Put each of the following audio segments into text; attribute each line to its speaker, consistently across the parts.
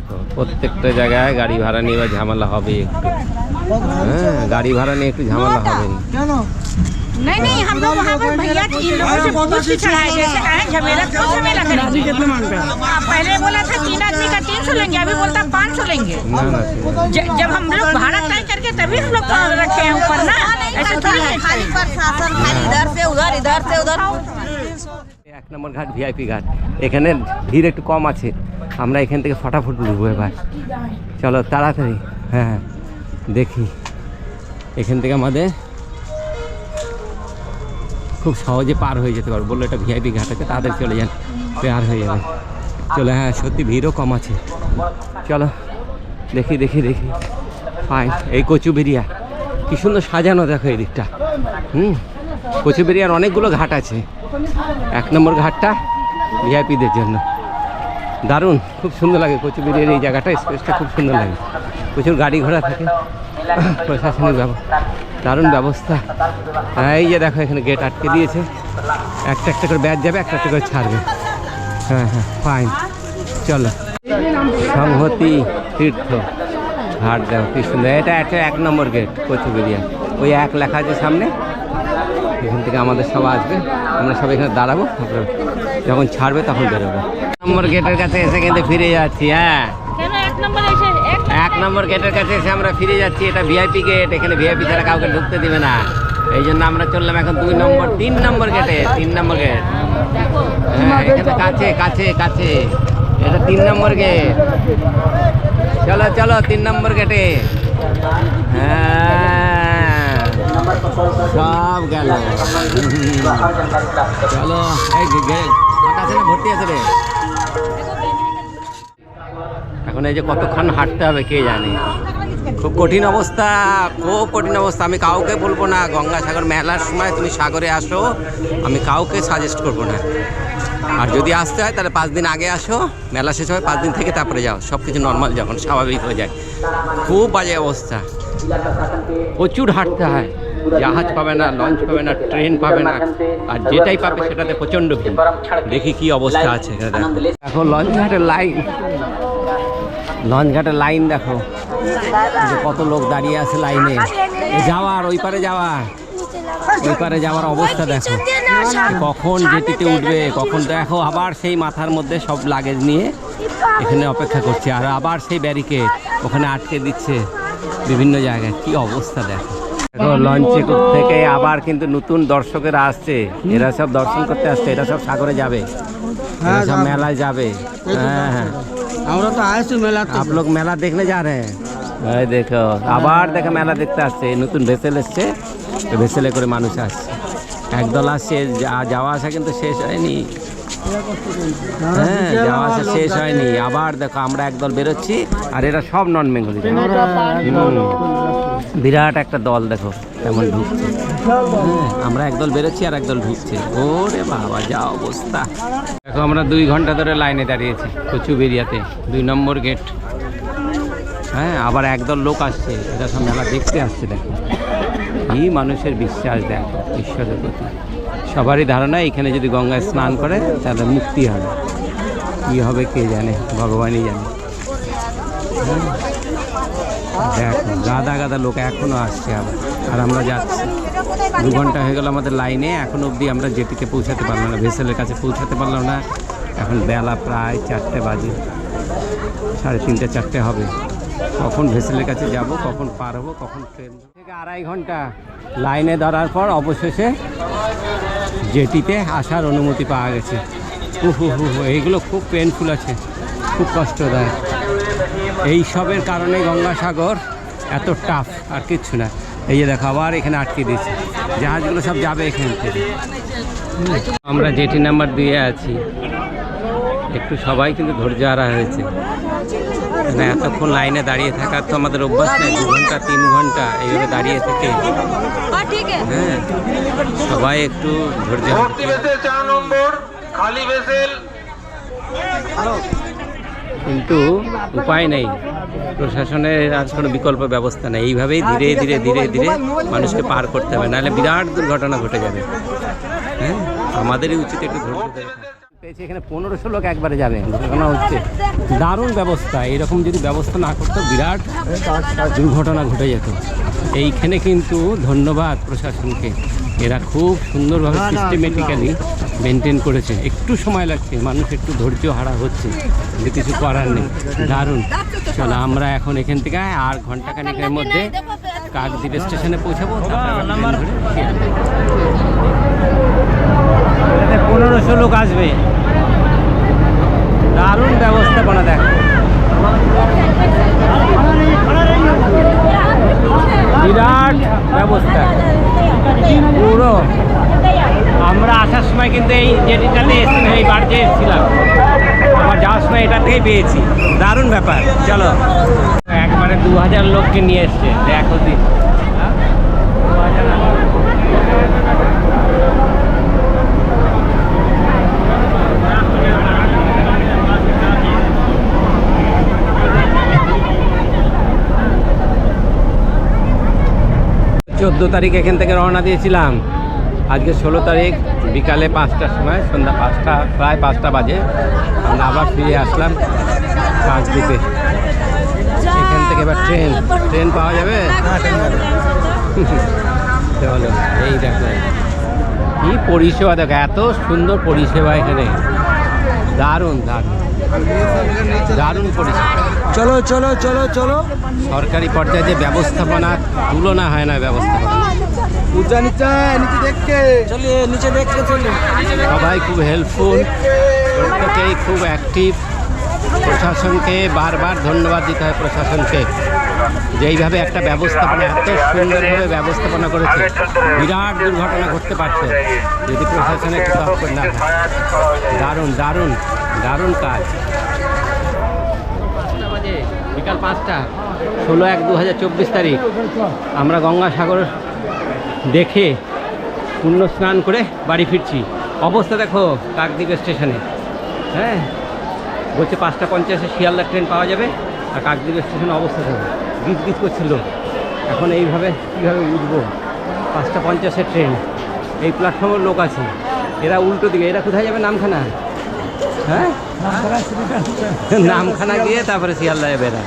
Speaker 1: দেখো প্রত্যেকটা জায়গায় গাড়ি ভাড়া নিয়ে এবার ঝামেলা হবে একটু হ্যাঁ গাড়ি ভাড়া নিয়ে একটু ঝামেলা হবে
Speaker 2: नहीं नहीं हम लोग वहाँ पर भैया जी इन लोगों से बहुत कुछ चढ़ाए जैसे कहें झमेला क्यों झमेला करेंगे
Speaker 3: कितने मांगते हैं
Speaker 2: आप पहले बोला था तीन आदमी का तीन सौ लेंगे अभी बोलता पाँच सौ लेंगे
Speaker 1: না না ঠিক
Speaker 2: ज- जब हम लोग भाड़ा तय करके तभी हम लोग को रखे हैं ऊपर ना ऐसे थोड़ी है
Speaker 4: खाली प्रशासन खाली इधर से उधर इधर से उधर
Speaker 1: এক নম্বর ঘাট ভিআইপি ঘাট এখানে ভিড় একটু কম আছে আমরা এখান থেকে ফটাফট ঢুকবো এবার। চলো, তাড়াতাড়ি। হ্যাঁ হ্যাঁ দেখি। এখান থেকে আমাদের খুব সহজে পার হয়ে যেতে পারব। বলল, এটা ভিআইপি ঘাট আছে তাদের চলে যান, পার হয়ে যাবে। চলো হ্যাঁ সত্যি ভিড়ও কম আছে। চলো, দেখি দেখি দেখি। ফাইন এই কচুবেরিয়া কি সুন্দর সাজানো দেখো এই দিকটা হুম কচুবেরিয়ার অনেকগুলো ঘাট আছে। এক নম্বর ঘাটটা ভিআইপিদের জন্য। দারুণ, খুব সুন্দর লাগে কচুবেরিয়ার এই জায়গাটা, স্পেসটা খুব সুন্দর লাগে। প্রচুর গাড়ি ঘোড়া থাকে, প্রশাসনিক দারুণ ব্যবস্থা। হ্যাঁ এই যে দেখো, এখানে গেট আটকে দিয়েছে। একটা একটা করে ব্যাচ যাবে, একটা একটা করে ছাড়বে। হ্যাঁ হ্যাঁ ফাইন চলো। সংহতি তীর্থ। ঘাট দেখো, কি সুন্দর। এটা একটা এক নম্বর গেট কচুবেরিয়া ওই এক লেখা আছে সামনে। এখান থেকে আমাদের সব আসবে। আমরা সবাই এখানে দাঁড়াবো। তারপরে যখন ছাড়বে তখন বেরোবো। নম্বর গেটের কাছে এসে কিন্তু ফিরে যাচ্ছি হ্যাঁ।
Speaker 2: এক নম্বর এসে এক
Speaker 1: এক নম্বর গেটের কাছে এসে আমরা ফিরে যাচ্ছি এটা ভিআইপি গেট এখানে ভিআইপি ছাড়া কাউকে ঢুকতে দিবে না। এই জন্য আমরা চললাম এখন দুই নম্বর তিন নম্বর গেটে তিন নম্বর গেট। হ্যাঁ এখানে কাছে কাছে কাছে। এটা তিন নম্বর গেট। চলো চলো তিন নম্বর গেটে। হ্যাঁ। সব গেল। চলো এই গে- ভর্তি আছে রে। এখন এই যে কতক্ষণ হাঁটতে হবে কে জানে। খুব কঠিন অবস্থা, খুব কঠিন অবস্থা। আমি কাউকে বলব না, গঙ্গাসাগর মেলার সময় তুমি সাগরে আসো, আমি কাউকে সাজেস্ট করব না। আর যদি আসতে হয়, তাহলে পাঁচ দিন আগে আসো, মেলা শেষ হয় পাঁচ দিন থেকে তারপরে যাও। সব কিছু নর্মাল যখন, স্বাভাবিক হয়ে যায়। খুব বাজে অবস্থা। প্রচুর হাঁটতে হয়। জাহাজ পাবে না লঞ্চ পাবে না ট্রেন পাবে না, আর যেটাই পাবে সেটাতে প্রচণ্ড ভিড়। দেখি কি অবস্থা আছে দেখো। লঞ্চ ঘাটের লাইন লঞ্চ ঘাটের লাইন দেখো। কত লোক দাঁড়িয়ে আছে লাইনে যাওয়ার, ওই পারে যাওয়ার। পারে যাওয়ার অবস্থা দেখো। কখন জেটিতে উঠবে, কখন দেখো, আবার সেই মাথার মধ্যে সব লাগেজ নিয়ে এখানে অপেক্ষা করছে। আর আবার সেই ব্যারিকেড ওখানে আটকে দিচ্ছে বিভিন্ন জায়গায়। কি অবস্থা দেখো। লঞ্চে থেকে আবার কিন্তু নতুন দর্শকেরা আসছে। এরা সব দর্শন করতে আসছে এরা সব সাগরে যাবে। হ্যাঁ সব মেলায় যাবে। হ্যাঁ হ্যাঁ।
Speaker 3: আমরা মেলা
Speaker 1: দেখলে যা রে। এই দেখো আবার দেখো মেলা দেখতে আসছে। নতুন ভেসেল এসছে। ভেসেলে করে মানুষ আসছে। একদল আসছে যাওয়া আসা কিন্তু শেষ হয়নি। হ্যাঁ যাওয়া আসা শেষ হয়নি। আবার দেখো আমরা একদল বেরোচ্ছি আর এরা সব নন বেঙ্গলি বিরাট একটা দল দেখো কেমন ঢুকছে। হ্যাঁ, আমরা একদল বেরোচ্ছি আর একদল ঢুকছে। ওরে বাবা যা অবস্থা। দেখো আমরা দুই ঘণ্টা ধরে লাইনে দাঁড়িয়েছি কচুবেরিয়াতে দুই নম্বর গেট। হ্যাঁ আবার একদল লোক আসছে এটা সব মেলা দেখতে আসছে দেখো। কি মানুষের বিশ্বাস দেখো ঈশ্বরের প্রতি। সবারই ধারণা এখানে যদি গঙ্গায় স্নান করে তাহলে মুক্তি হবে। কী হবে কে জানে ভগবানই জানে। হ্যাঁ। গাদা গাদা লোক এখনও আসছে আবার। আর আমরা যাচ্ছি। দু ঘণ্টা হয়ে গেল আমাদের লাইনে এখন অবধি আমরা জেটিতে পৌঁছাতে পারলাম না ভেসেলের কাছে পৌঁছাতে পারলাম না। এখন বেলা প্রায় চারটে বাজে সাড়ে তিনটে চারটে হবে। কখন ভেসেলের কাছে যাব কখন পার হব কখন ট্রেন থেকে আড়াই ঘণ্টা লাইনে ধরার পর অবশেষে জেটিতে আসার অনুমতি পাওয়া গেছে। হু হু হু, এইগুলো খুব পেনফুল আছে খুব কষ্টদায়ক। এই সবের কারণে গঙ্গাসাগর এত টাফ আর কিচ্ছু না। এই যে দেখো আবার এখানে আটকে দিয়েছে। জাহাজগুলো সব যাবে এখান থেকে। আমরা জেটি নাম্বার দুয়ে আছি। একটু সবাই কিন্তু ধৈর্য হারা হয়েছে। মানে এতক্ষণ লাইনে দাঁড়িয়ে থাকার তো আমাদের অভ্যাস নেই। দু ঘণ্টা তিন ঘণ্টা এইভাবে দাঁড়িয়ে থেকে। হ্যাঁ সবাই একটু ধৈর্য
Speaker 5: নম্বর খালি ভেসেল
Speaker 1: কিন্তু উপায় নেই। প্রশাসনের আজ কোনো বিকল্প ব্যবস্থা নেই। এইভাবেই ধীরে ধীরে ধীরে ধীরে মানুষকে পার করতে হবে। নাহলে বিরাট দুর্ঘটনা ঘটে যাবে। হ্যাঁ? আমাদেরই উচিত একটু ধৈর্য। পেয়েছি, এখানে পনেরোশো লোক একবারে যাবে। দুর্ঘটনা হচ্ছে, দারুণ ব্যবস্থা। এরকম যদি ব্যবস্থা না করতো, বিরাট দুর্ঘটনা ঘটে যেত। এইখানে কিন্তু ধন্যবাদ প্রশাসনকে। এরা খুব সুন্দরভাবে সিস্টেমেটিক্যালি মেনটেন করেছে একটু সময় লাগছে মানুষ একটু ধৈর্য হারা হচ্ছে যে কিছু করার নেই দারুণ চলো আমরা এখন এখান থেকে আর ঘন্টাখানেকের মধ্যে কাকদ্বীপ স্টেশনে পৌঁছাবো পনেরোশো লোক আসবে দারুণ ব্যবস্থা ব্যবস্থাপনা দেখ বিরাট ব্যবস্থা। পুরো। আমরা আসার সময় কিন্তু এই জেটিটাতে এসেছিলাম, এই বাড়িতে এসেছিলাম, আমার যাওয়ার সময় এটা থেকেই পেয়েছি। দারুণ ব্যাপার, চলো। একবারে দু হাজার লোককে নিয়ে এসছে, দেখো দিন। হ্যাঁ? দু হাজার চোদ্দ তারিখ এখান থেকে রওনা দিয়েছিলাম। আজকে ষোলো তারিখ বিকালে পাঁচটার সময় সন্ধ্যা পাঁচটা প্রায় পাঁচটা বাজে। আমরা আবার ফিরে আসলাম কাকদ্বীপে এখান থেকে এবার ট্রেন। ট্রেন পাওয়া যাবে। চলো এই দেখো। কি পরিষেবা দেখো এত সুন্দর পরিষেবা এখানে। দারুণ দারুণ। দারুণ পরিষেবা।
Speaker 3: চলো চলো চলো চলো।
Speaker 1: সরকারি পর্যায়ে যে ব্যবস্থাপনা তুলনা হয় না ব্যবস্থাপনা।
Speaker 3: উঁচা নিচা নিচে দেখকে চলিয়ে নিচে দেখকে চলি।
Speaker 1: সবাই খুব হেল্পফুল প্রত্যেকেই খুব অ্যাক্টিভ প্রশাসনকে বারবার ধন্যবাদ দিতে হয় প্রশাসনকে। যেইভাবে একটা ব্যবস্থাপনা এত সুন্দরভাবে ব্যবস্থাপনা করেছে বিরাট দুর্ঘটনা ঘটতে পারছে। যদি প্রশাসনে একটু না দারুণ দারুণ। দারুণ কাজ। বিকাল পাঁচটা, ষোলো এক দু হাজার চব্বিশ তারিখ। আমরা গঙ্গাসাগর দেখে পুণ্য স্নান করে বাড়ি ফিরছি। অবস্থা দেখো কাকদ্বীপ স্টেশনে। হ্যাঁ বলছে পাঁচটা পঞ্চাশে শিয়ালদা ট্রেন পাওয়া যাবে, আর কাকদ্বীপ স্টেশনে অবস্থা দেখো গিজ গিজ করছিল এখন এইভাবে, কীভাবে উঠবো? পাঁচটা পঞ্চাশের ট্রেন। এই প্ল্যাটফর্মের লোক আছে। এরা উল্টো দিকে, এরা কোথায় যাবে নামখানা? হ্যাঁ? নামখানা গিয়ে তারপরে শিয়ালদায় বেড়া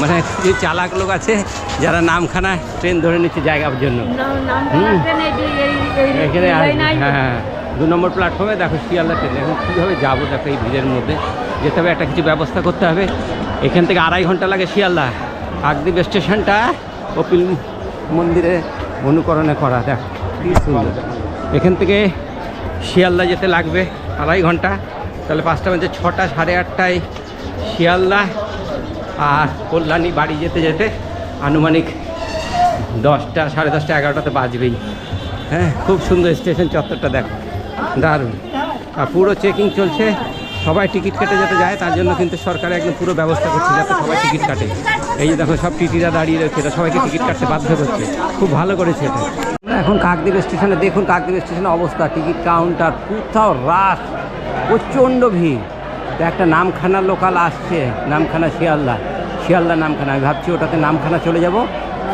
Speaker 1: মানে কিছু চালাক লোক আছে যারা নামখানা ট্রেন ধরে নিচ্ছে জায়গার জন্য। এখানে হ্যাঁ দু নম্বর প্ল্যাটফর্মে দেখো শিয়ালদা ট্রেন। এখন কীভাবে যাব দেখো এই ভিড়ের মধ্যে। যেতে হবে একটা কিছু ব্যবস্থা করতে হবে। এখান থেকে আড়াই ঘণ্টা লাগে শিয়ালদা। কাকদ্বীপ স্টেশনটা কপিল মন্দিরে অনুকরণে করা দেখ। কি সুন্দর। এখান থেকে শিয়ালদা যেতে লাগবে আড়াই ঘণ্টা। তাহলে পাঁচটা বাজে ছটা, সাড়ে আটটায় শিয়ালদা আর কল্যাণী বাড়ি যেতে যেতে আনুমানিক দশটা, সাড়ে দশটা, এগারোটাতে বাজবেই। হ্যাঁ খুব সুন্দর স্টেশন চত্বরটা দেখো। দারুণ। আর পুরো চেকিং চলছে। সবাই টিকিট কেটে যেতে যায়, তার জন্য কিন্তু সরকার একদম পুরো ব্যবস্থা করছে যাতে সবাই টিকিট কাটে। এই যে দেখো, সব টিটিরা দাঁড়িয়ে রয়েছে এটা সবাইকে টিকিট কাটতে বাধ্য করছে। খুব ভালো করেছে এটা। এখন কাকদ্বীপ স্টেশনে, দেখুন কাকদ্বীপ স্টেশনের অবস্থা। টিকিট কাউন্টার, কোথাও রাশ প্রচণ্ড ভিড়। একটা নামখানা লোকাল আসছে, নামখানা শিয়ালদা। শিয়ালদা নামখানা। আমি ভাবছি ওটাতে নামখানা চলে যাব,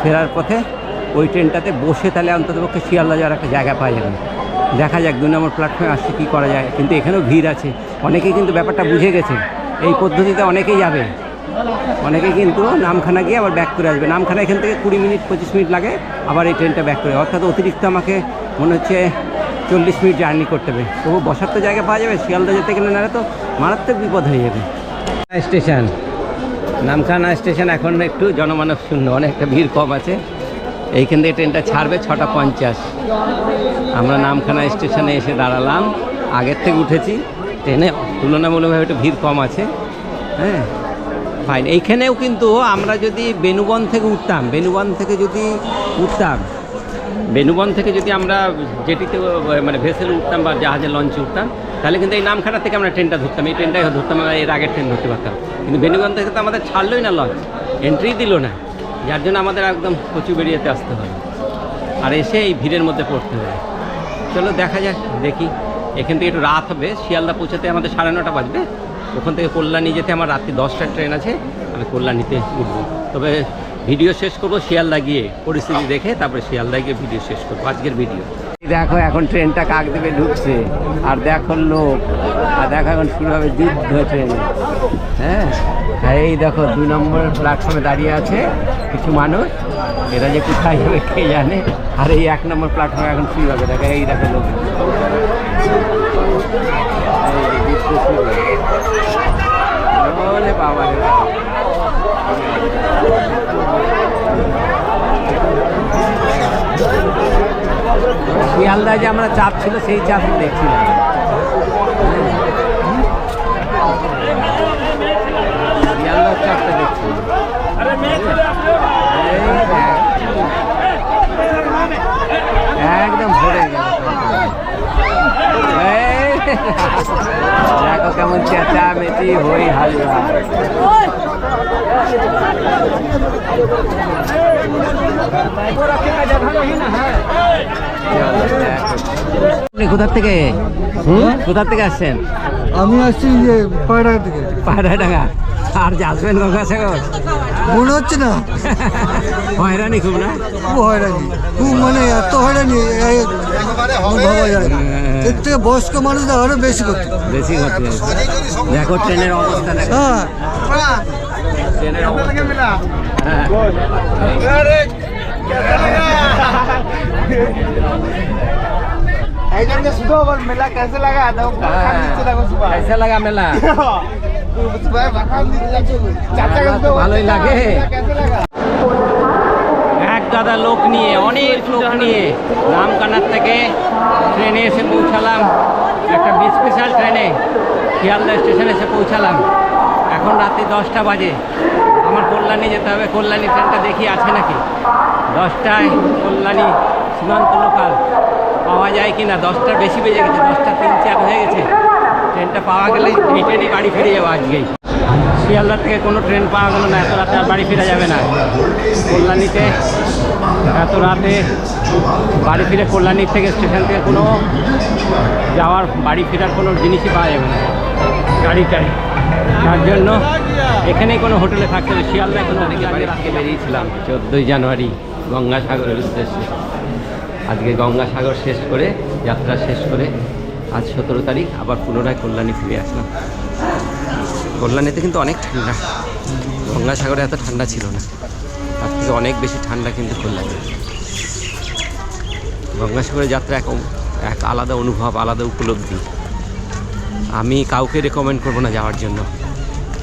Speaker 1: ফেরার পথে ওই ট্রেনটাতে বসে তাহলে অন্ততপক্ষে শিয়ালদা যাওয়ার একটা জায়গা পাওয়া যাবে। দেখা যাক, দুই নম্বর প্ল্যাটফর্মে আসছে কী করা যায়। কিন্তু এখানেও ভিড় আছে। অনেকেই কিন্তু ব্যাপারটা বুঝে গেছে। এই পদ্ধতিতে অনেকেই যাবে। অনেকে কিন্তু নামখানা গিয়ে আবার ব্যাক করে আসবে। নামখানা এখান থেকে কুড়ি মিনিট, পঁচিশ মিনিট লাগে আবার এই ট্রেনটা ব্যাক করে। অর্থাৎ অতিরিক্ত আমাকে মনে হচ্ছে চল্লিশ মিনিট জার্নি করতে হবে। তবু বসার তো জায়গা পাওয়া যাবে, শিয়ালদা যেতে গেলে নাহলে তো মারাত্মক বিপদ হয়ে যাবে। স্টেশন। নামখানা স্টেশন এখন একটু জনমানব শূন্য, অনেকটা ভিড় কম আছে। এইখান থেকে ট্রেনটা ছাড়বে ছটা পঞ্চাশ। আমরা নামখানা স্টেশনে এসে দাঁড়ালাম। আগের থেকে উঠেছি। ট্রেনে তুলনামূলকভাবে একটু ভিড় কম আছে। হ্যাঁ ফাইন এইখানেও কিন্তু আমরা যদি বেনুবন থেকে উঠতাম বেনুবন থেকে যদি উঠতাম বেনুবন থেকে যদি আমরা যেটিতে মানে ভেসেল উঠতাম বা জাহাজে লঞ্চে উঠতাম, তাহলে কিন্তু এই নামখানা থেকে আমরা ট্রেনটা ধরতাম। এই ট্রেনটাই ধরতাম, আমরা এর আগের ট্রেন ধরতে পারতাম। কিন্তু বেনুবন থেকে তো আমাদের ছাড়লোই না লঞ্চ এন্ট্রি দিল না। যার জন্য আমাদের একদম কচু বেরিয়েতে আসতে হবে আর এসে এই ভিড়ের মধ্যে পড়তে হবে চলো দেখা যাক, দেখি। এখান থেকে একটু রাত হবে, শিয়ালদা পৌঁছাতে আমাদের সাড়ে নটা বাজবে। ওখান থেকে কল্যাণী যেতে আমার রাত্রি দশটার ট্রেন আছে, আমি কল্যাণীতে উঠবো। তবে ভিডিও শেষ করব, শিয়ালদা গিয়ে পরিস্থিতি দেখে তারপরে শিয়ালদা গিয়ে ভিডিও শেষ করব, আজকের ভিডিও। দেখো এখন ট্রেনটা কাক দেবে ঢুকছে, আর দেখো লোক, আর দেখো এখন শুরু হবে যুদ্ধ ট্রেনে। হ্যাঁ এই দেখো দুই নম্বর প্ল্যাটফর্মে দাঁড়িয়ে আছে কিছু মানুষ, এরা যে কোথায় যাবে কে জানে, আর এই এক নম্বর প্ল্যাটফর্মে এখন শুরু হবে। দেখো এই দেখো লোক এই যে যুদ্ধ শুরু হয়েছে। ওরে বাবা রে বাবা। শিয়ালদায় যে আমরা চাপ ছিল সেই চাপ দেখছিলাম। শিয়ালদার দেখছি। একদম ভরে গেল। এই দেখো কেমন চেঁচা মেচি হই হাল্লা আপনি কোথার থেকে? কোথার থেকে আসছেন?
Speaker 3: আমি আসছি যে পায়রা থেকে
Speaker 1: পাহাড়াডাঙ্গা আর যে আসবেন গঙ্গাসাগর
Speaker 3: মনে হচ্ছে না
Speaker 1: হয়রানি খুব না
Speaker 3: খুব হয়রানি খুব মানে এত হয়রানি এই আমার ভাবা যায় না এর থেকে বয়স্ক মানুষদের আরো বেশি করতে
Speaker 1: বেশি হচ্ছে দেখো ট্রেনের অবস্থা দেখো
Speaker 3: হ্যাঁ
Speaker 1: ট্রেনের অবস্থা হ্যাঁ।
Speaker 3: मेला कैसे लगा तो
Speaker 1: कैसा लगा मेला মেলা তো এক গাদা লোক নিয়ে, অনেক লোক নিয়ে রামকানার থেকে ট্রেনে এসে পৌঁছালাম। একটা স্পেশাল ট্রেনে, শিয়ালদা স্টেশনে এসে পৌঁছালাম। এখন রাত্রি দশটা বাজে। আমার কল্যাণী যেতে হবে, কল্যাণী ট্রেনটা দেখি আছে নাকি? দশটায় কল্যাণী সীমান্ত লোকাল পাওয়া যায় কি না দশটার বেশি বেজে গেছে, দশটা তিন চার হয়ে গেছে। ট্রেনটা পাওয়া গেলে এই ট্রেনে বাড়ি ফিরে যাব আজকেই। শিয়ালদার থেকে কোনো ট্রেন পাওয়া গেল না এত রাতে আর বাড়ি ফেরা যাবে না। কল্যাণীতে এত রাতে বাড়ি ফিরে কল্যাণীর থেকে স্টেশন থেকে কোনো যাওয়ার বাড়ি ফেরার কোনো জিনিসই পাওয়া যাবে না। গাড়ি টাড়ি তার জন্য এখানেই কোনো হোটেলে থাকতে হবে। শিয়ালদা কোনো বাড়ি আজকে বেরিয়েছিলাম চোদ্দোই জানুয়ারি গঙ্গাসাগরের উদ্দেশ্যে। আজকে গঙ্গাসাগর শেষ করে যাত্রা শেষ করে আজ সতেরো তারিখ, আবার পুনরায় কল্যাণী ফিরে আসলাম। কল্যাণীতে কিন্তু অনেক ঠান্ডা। গঙ্গাসাগরে এত ঠান্ডা ছিল না। তার থেকে অনেক বেশি ঠান্ডা কিন্তু কল্যাণী। গঙ্গাসাগরের যাত্রা এক এক আলাদা অনুভব, আলাদা উপলব্ধি। আমি কাউকে রেকমেন্ড করব না যাওয়ার জন্য।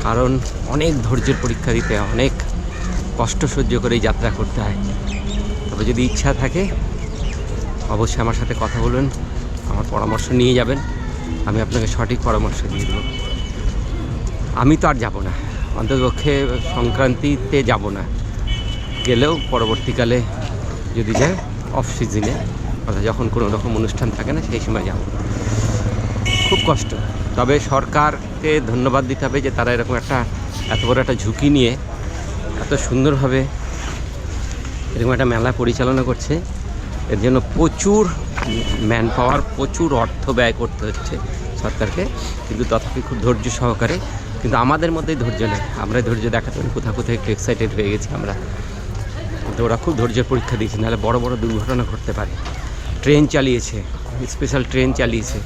Speaker 1: কারণ অনেক ধৈর্যের পরীক্ষা দিতে হয়, অনেক কষ্ট সহ্য করে যাত্রা করতে হয়। তবে যদি ইচ্ছা থাকে, অবশ্যই আমার সাথে কথা বলুন। আমার পরামর্শ নিয়ে যাবেন, আমি আপনাকে সঠিক পরামর্শ দিয়ে দেবো। আমি তো আর যাব না, অন্ততপক্ষে সংক্রান্তিতে যাব না। গেলেও পরবর্তীকালে যদি যায় অফ সিজনে অর্থাৎ যখন কোনো রকম অনুষ্ঠান থাকে না, সেই সময় যাব। খুব কষ্ট। তবে সরকারকে ধন্যবাদ দিতে হবে যে তারা এরকম একটা, এত বড় একটা ঝুঁকি নিয়ে এত সুন্দরভাবে এরকম একটা মেলা পরিচালনা করছে। এর জন্য প্রচুর ম্যান পাওয়ার প্রচুর অর্থ ব্যয় করতে হচ্ছে সরকারকে, কিন্তু তথাপি খুব ধৈর্য সহকারে, কিন্তু আমাদের মধ্যেই ধৈর্য নেই। আমরা ধৈর্য দেখাতে পারি কোথাও কোথাও একটু এক্সাইটেড হয়ে গেছি আমরা। কিন্তু ওরা খুব ধৈর্যের পরীক্ষা দিয়েছে, নাহলে বড় বড় দুর্ঘটনা ঘটতে পারে। ট্রেন চালিয়েছে স্পেশাল ট্রেন চালিয়েছে।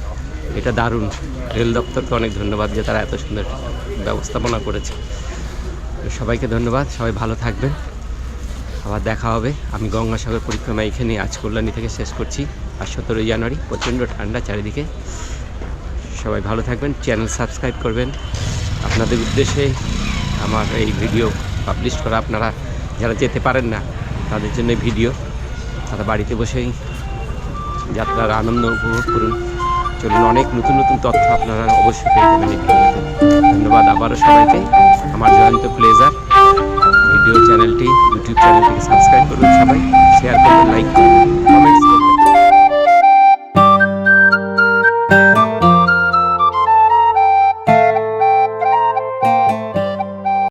Speaker 1: এটা দারুণ। রেল দপ্তরকে অনেক ধন্যবাদ যে তারা এত সুন্দর ব্যবস্থাপনা করেছে। সবাইকে ধন্যবাদ, সবাই ভালো থাকবেন। আবার দেখা হবে। আমি গঙ্গাসাগর পরিক্রমা এখানে আজ কল্যাণী থেকে শেষ করছি। আর সতেরোই জানুয়ারি, প্রচণ্ড ঠান্ডা চারিদিকে। সবাই ভালো থাকবেন, চ্যানেল সাবস্ক্রাইব করবেন। আপনাদের উদ্দেশ্যে আমার এই ভিডিও পাবলিশ করা, আপনারা যারা যেতে পারেন না, তাদের জন্য ভিডিও। তারা বাড়িতে বসেই যাত্রার আনন্দ উপভোগ করুন। চলুন, অনেক নতুন নতুন তথ্য আপনারা অবশ্যই পেয়ে যাবেন এই ভিডিওতে। ধন্যবাদ আবারও সবাইকে। আমার জয়ন্ত প্লেজার ভিডিও চ্যানেলটি ইউটিউব চ্যানেলটিকে সাবস্ক্রাইব করুন সবাই। শেয়ার করুন লাইক করুন কমেন্টস করুন।